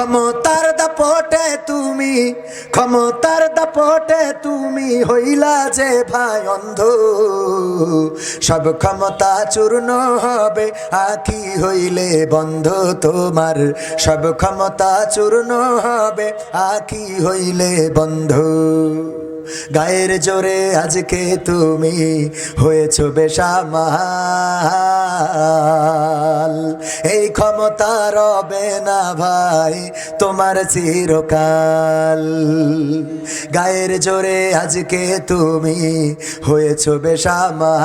ক্ষমতার দাপটে তুমি, ক্ষমতার দাপটে তুমি হইলা যে ভাই অন্ধ। সব ক্ষমতা চূর্ণ হবে আকি হইলে বন্ধ তোমার। সব ক্ষমতা চূর্ণ হবে আকি হইলে বন্ধ। গায়ের জোরে আজকে তুমি হয়েছ বেসামাল এই ক্ষমতা রবে না ভাই, তোমার চিরকাল। গায়ের জোরে আজকে তুমি হয়েছ বেসামাল।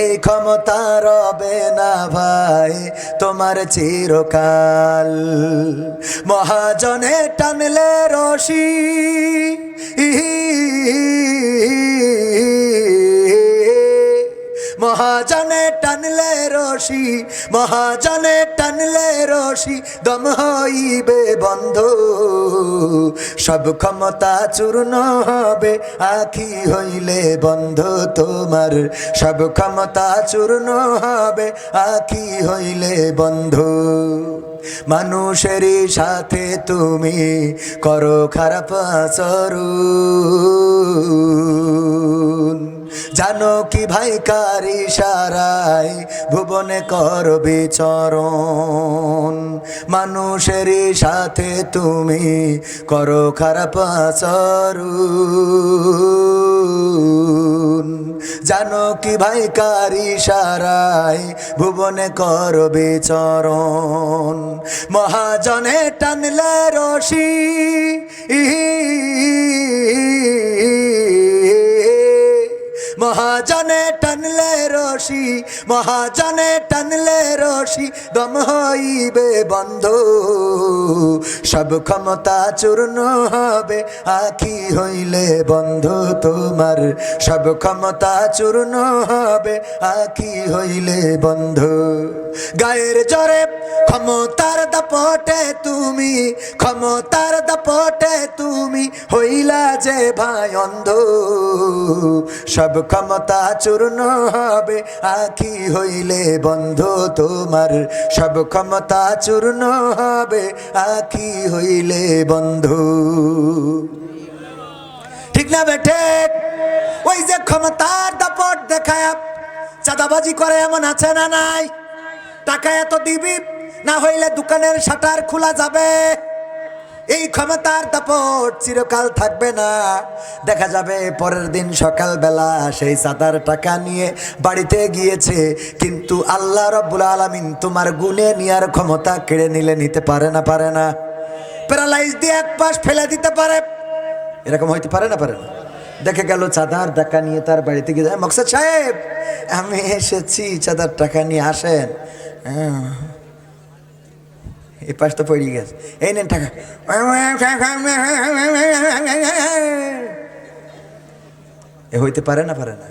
এই ক্ষমতা রবে না ভাই, তোমার চিরকাল। মহাজনে টানলে রশি। মহাজনে টানলে রশি, মহাজনে টানলে রশি, দম হইবে বন্ধ। সব ক্ষমতা চূর্ণ হবে, আখি হইলে বন্ধ তোমার। সব ক্ষমতা চূর্ণ হবে, আখি হইলে বন্ধ। মানুষেরই সাথে তুমি করো খারাপ আচরণ। জানো কি ভাই কারি সারাই ভুবনে কর বিচরণ মানুষেরই সাথে তুমি করো খারাপ আচরণ। জানো কি ভাই কারি সারাই ভুবনে কর বিচরণ মহাজনে টানলে রশি। মহাজনে টানলে রশি, মহাজনে টানলে রশি, দম হইবে বন্ধ। সব ক্ষমতা চূর্ণ হবে, আখি হইলে বন্ধ তোমার। সব ক্ষমতা চূর্ণ হবে, আখি হইলে বন্ধ। গায়ের জরে, ক্ষমতার দাপটে তুমি, ক্ষমতার দাপটে তুমি হইলা যে ভাই অন্ধ। সব ক্ষমতা চূর্ণ হবে, আখি হইলে বন্ধ তোমার। সব ক্ষমতা চূর্ণ হবে, আখি হইলে বন্ধ। ঠিক না বেঠে ওই যে ক্ষমতার দাপট দেখায় চাঁদাবাজি করে এমন আছে না নাই? টাকা এত দিবি? না হইলে দোকানের শাটার খোলা যাবে। এই ক্ষমতার দাপট চিরকাল থাকবে না। দেখা যাবে পরের দিন সকালবেলা সেই সাদার টাকা নিয়ে বাড়িতে গিয়েছে। কিন্তু আল্লাহ রব্বুল আলমিন তোমার গুনে নেওয়ার ক্ষমতা কেড়ে নিলে নিতে পারে না পারে না। প্যারালাইজ দিয়ে এক পাশ ফেলে দিতে পারে। এরকম হইতে পারে না পারে না। দেখে গেল চাঁদার টাকা নিয়ে তার বাড়িতে গিয়ে মকসদ সাহেব, আমি এসেছি, চাঁদার টাকা নিয়ে আসেন। হ্যাঁ। পাশ তো পড়ে গেছে। এই নেন টাকা। এ হইতে পারে না পারে না।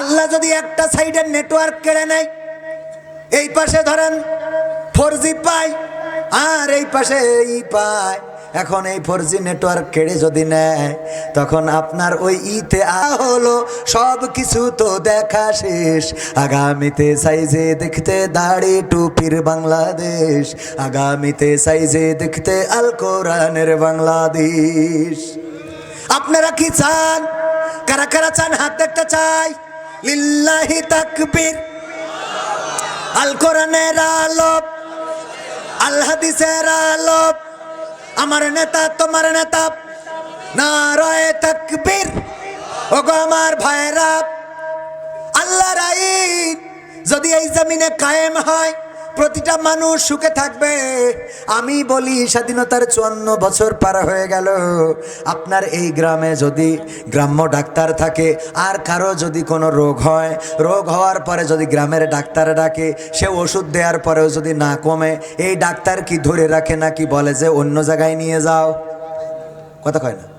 আল্লাহ যদি একটা সাইডের নেটওয়ার্ক কেড়ে নেয়, এই পাশে ধরেন ফোর জি পায়, আর এই পাশে এই পায়। এখন এই ফোর জি নেটওয়ার্ক কেড়ে যদি নেয়, তখন আপনার ওই ইতে আ হলো, সব কিছু তো দেখা শেষ। আগামীতে সাইজে দেখতে দাড়ি টুপির বাংলাদেশ। আগামীতে সাইজে দেখতে আল কোরআনের বাংলাদেশ। আপনারা কি চান? কারা কারা চান? হাত দেখতে চাই। লিল্লাহি তাকবীর। আল কোরআনের আলোপ আল হাদিসের আলোপ আমার নেতা, তোমার নেতা। না নারায় তকবীর। ওগো আমার ভাইরা আল্লাহর আইন যদি এই জমিনে কায়েম হয় প্রতিটা মানুষ সুখে থাকবে। আমি বলি, স্বাধীনতার চুয়ান্ন বছর পার হয়ে গেল। আপনার এই গ্রামে যদি গ্রাম্য ডাক্তার থাকে, আর কারও যদি কোনো রোগ হয়, রোগ হওয়ার পরে যদি গ্রামের ডাক্তার ডাকে, সে ওষুধ দেওয়ার পরেও যদি না কমে, এই ডাক্তার কি ধরে রাখে নাকি বলে যে অন্য জায়গায় নিয়ে যাও? কথা কয় না।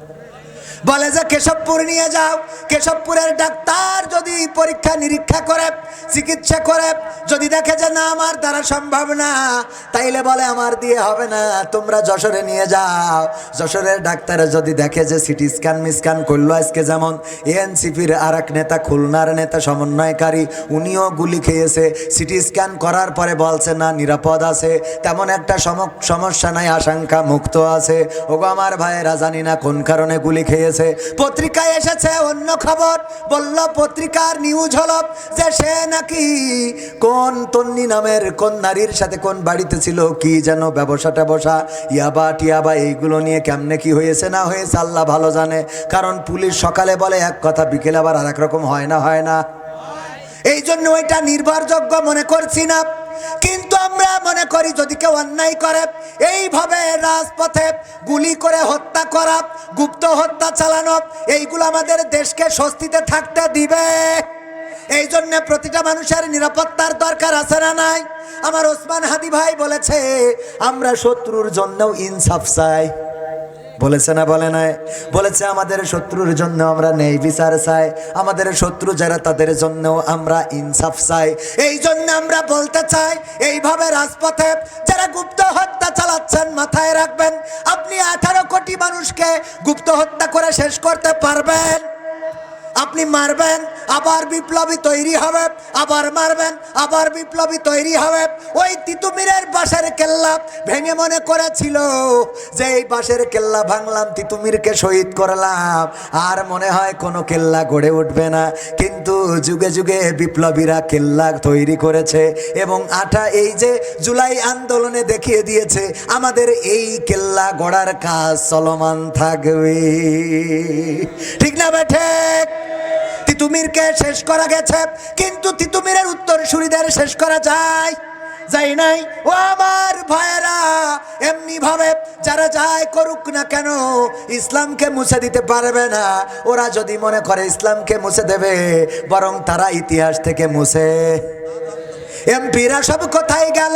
বলে যে কেশবপুর নিয়ে যাও। কেশবপুরের ডাক্তার যদি পরীক্ষা নিরীক্ষা করে, চিকিৎসা করে, যদি দেখে যে না, আমার দ্বারা সম্ভব না, তাইলে বলে, আমার দিয়ে হবে না, তোমরা যশোরে নিয়ে যাও। যশোরের ডাক্তার যদি দেখে যে সিটি স্ক্যান মিসক্যান করল আজকে যেমন, এএনসিপির আর এক নেতা, খুলনার নেতা, সমন্বয়কারী, উনিও গুলি খেয়েছে। সিটি স্ক্যান করার পরে বলছে, না, নিরাপদ আছে। তেমন একটা সম- সমস্যা নাই, আশঙ্কা মুক্ত আছে। ওগো আমার ভাইয়েরা, জানি না কোন কারণে গুলি খেয়েছে। পত্রিকায় এসেছে অন্য খবর। বলল, পত্রিকার নিউজ হলো যে সে নাকি কোন তন্নি নামের কোন নারীর সাথে কোন বাড়িতে ছিল, কি যেন ব্যবসা ট্যাবসা, ইয়াবা টিয়াবা, এইগুলো নিয়ে কেমনে কি হয়েছে না হয়েছে আল্লাহ ভালো জানে। কারণ পুলিশ সকালে বলে, এক কথা বিকেলে আবার আর রকম হয় না হয় না। এই জন্য ওইটা নির্ভরযোগ্য মনে করছি না। কিন্তু আমরা মনে করি যদি কেউ অন্যায় করে, এইভাবে রাজপথে গুলি করে হত্যা করা, গুপ্ত হত্যা চালানো, এইগুলো আমাদের দেশকে স্বস্তিতে থাকতে দিবে। এই জন্য প্রতিটা মানুষের নিরাপত্তার দরকার আছে না নাই? আমার ওসমান হাদি ভাই বলেছে, আমরা শত্রুর জন্যও ইনসাফ চাই। বলেছে না বলে নাই? বলেছে, আমাদের শত্রুর জন্য আমরা নেই বিচার চাই। আমাদের শত্রু যারা, তাদের জন্য আমরা ইনসাফ চাই। এই জন্য আমরা বলতে চাই, এইভাবে রাজপথে যারা গুপ্ত হত্যা চালাচ্ছেন, মাথায় রাখবেন, আপনি আঠারো কোটি মানুষকে গুপ্ত হত্যা করে শেষ করতে পারবেন। আপনি মারবেন আবার বিপ্লবী তৈরি হবে, আবার মারবেন, আবার বিপ্লবী তৈরি হবে। ওই তিতুমিরের বাঁশের কেল্লা ভেঙে মনে করেছিল যে এই বাঁশের কেল্লা ভাঙলাম, তিতুমিরকে শহীদ করলাম। আর মনে হয় কোনো কেল্লা গড়ে উঠবে না। কিন্তু যুগে যুগে বিপ্লবীরা কেল্লা তৈরি করেছে এবং আটা এই যে জুলাই আন্দোলনে দেখিয়ে দিয়েছে, আমাদের এই কেল্লা গড়ার কাজ চলমান থাকবে। ঠিক না বেঠে তিতুমিরকে শেষ করা গেছে, কিন্তু তিতুমিরের উত্তর সুরিদের শেষ করা যায় যাই নাই। ও আমার ভাইয়েরা এমনি ভাবে যারা যায় করুক না কেন, ইসলামকে মুছে দিতে পারবে না। ওরা যদি মনে করে ইসলামকে মুছে দেবে, বরং তারা ইতিহাস থেকে মুছে। এমপিরা সব কোথায় গেল?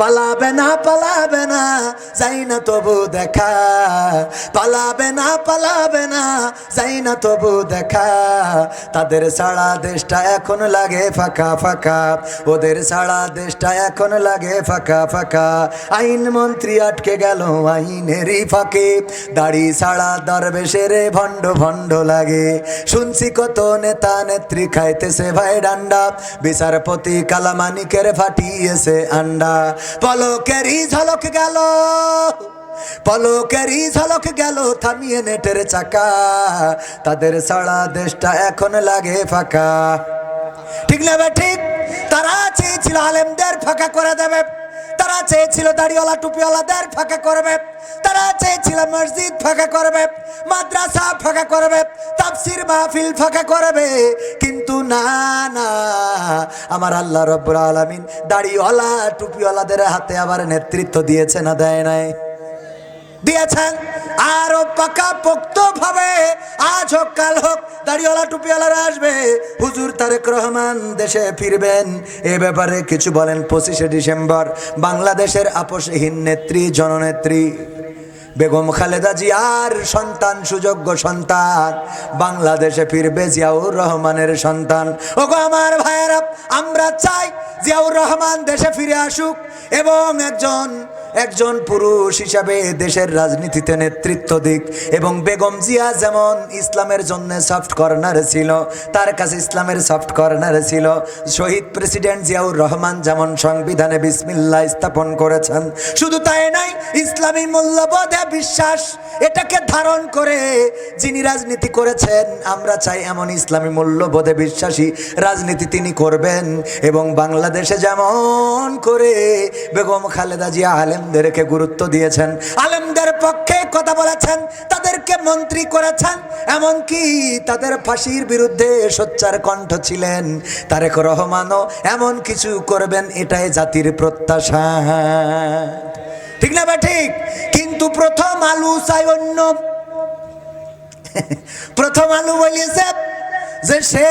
পালাবে না পালাবে না, যাই না তবু দেখা। পালাবে না পালাবে না, যাই না তবু দেখা। তাদের সারা দেশটা এখন লাগে ফাঁকা ফাঁকা। ওদের সারা দেশটা এখন লাগে ফাঁকা ফাঁকা। আইন মন্ত্রী আটকে গেল, আইনেরই ফাঁকে। দাড়ি সারা দরবেশের ভণ্ড ভণ্ড লাগে। শুনছি কত নেতা নেত্রী খাইতেছে ভাই ডান্ডা। বিচারপতি কালামানিকের ফাটিয়েছে আন্ডা। পলকেরই ঝলক গেল। পলকেরই ঝলক গেল থামিয়ে নেটের চাকা। তাদের সারা দেশটা এখন লাগে ফাঁকা। ঠিক না ঠিক? তারা চেয়েছিল আলেমদের ফাঁকা করে দেবে। তারা চেয়েছিল দাড়িওয়ালা টুপিওয়ালাদের ফাঁকা করবে। তারা চেয়েছিল মসজিদ ফাঁকা করবে, মাদ্রাসা ফাঁকা করবে, তাফসির মাহফিল ফাঁকা করবে। কিন্তু না না, আমার আল্লাহ রব্বুল আলামিন দাড়িওয়ালা টুপিওয়ালাদের হাতে আবার নেতৃত্ব দিয়েছে না দেয় নাই? দিয়েছেন। আরও পাকা পোক্ত ভাবে আজ হোক, কাল হোক, দাড়িওয়ালা, টুপিওয়ালারা আসবে। হুজুর তারেক রহমান দেশে ফিরবেন। এ ব্যাপারে কিছু বলেন পঁচিশে ডিসেম্বর, বাংলাদেশের আপোষহীন নেত্রী, জননেত্রী। বেগম খালেদা জিয়ার সন্তান, সুযোগ্য সন্তান। বাংলাদেশে ফিরবে জিয়াউর রহমানের সন্তান। ওগো আমার ভাইয়েরা, আমরা চাই জিয়াউর রহমান দেশে ফিরে আসুক এবং একজন একজন পুরুষ হিসাবে দেশের রাজনীতিতে নেতৃত্ব দিক এবং বেগম জিয়া যেমন ইসলামের জন্য সফট কর্নার ছিল, তার কাছে ইসলামের সফট কর্নার ছিল, শহীদ প্রেসিডেন্ট জিয়াউর রহমান যেমন সংবিধানে বিসমিল্লা স্থাপন করেছেন। শুধু তাই নাই ইসলামী মূল্যবোধে বিশ্বাস এটাকে ধারণ করে যিনি রাজনীতি করেছেন, আমরা চাই এমন ইসলামী মূল্যবোধে বিশ্বাসী রাজনীতি তিনি করবেন। এবং বাংলাদেশে যেমন করে বেগম খালেদা জিয়া আলেমদেরকে গুরুত্ব দিয়েছেন, আলেমদের পক্ষে কথা বলেছেন, তাদেরকে মন্ত্রী করেছেন, এমনকি তাদের ফাঁসির বিরুদ্ধে সোচ্চার কণ্ঠ ছিলেন তারেক রহমানও, এমন কিছু করবেন, এটাই জাতির প্রত্যাশা। ঠিক না বা ঠিক? কিন্তু প্রথম আলু চাই অন্য। প্রথম আলু বলিয়েছে যে সে,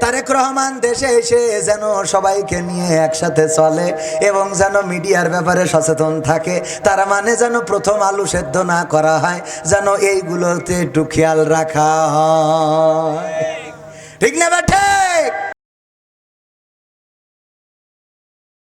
তারেক রহমান দেশে এসে যেন সবাইকে নিয়ে একসাথে চলে এবং যেন মিডিয়ার ব্যাপারে সচেতন থাকে, তার মানে যেন প্রথম আলু সেদ্ধ না করা হয়, যেন এইগুলোতে একটু খেয়াল রাখা হয়। ঠিক না বেঠে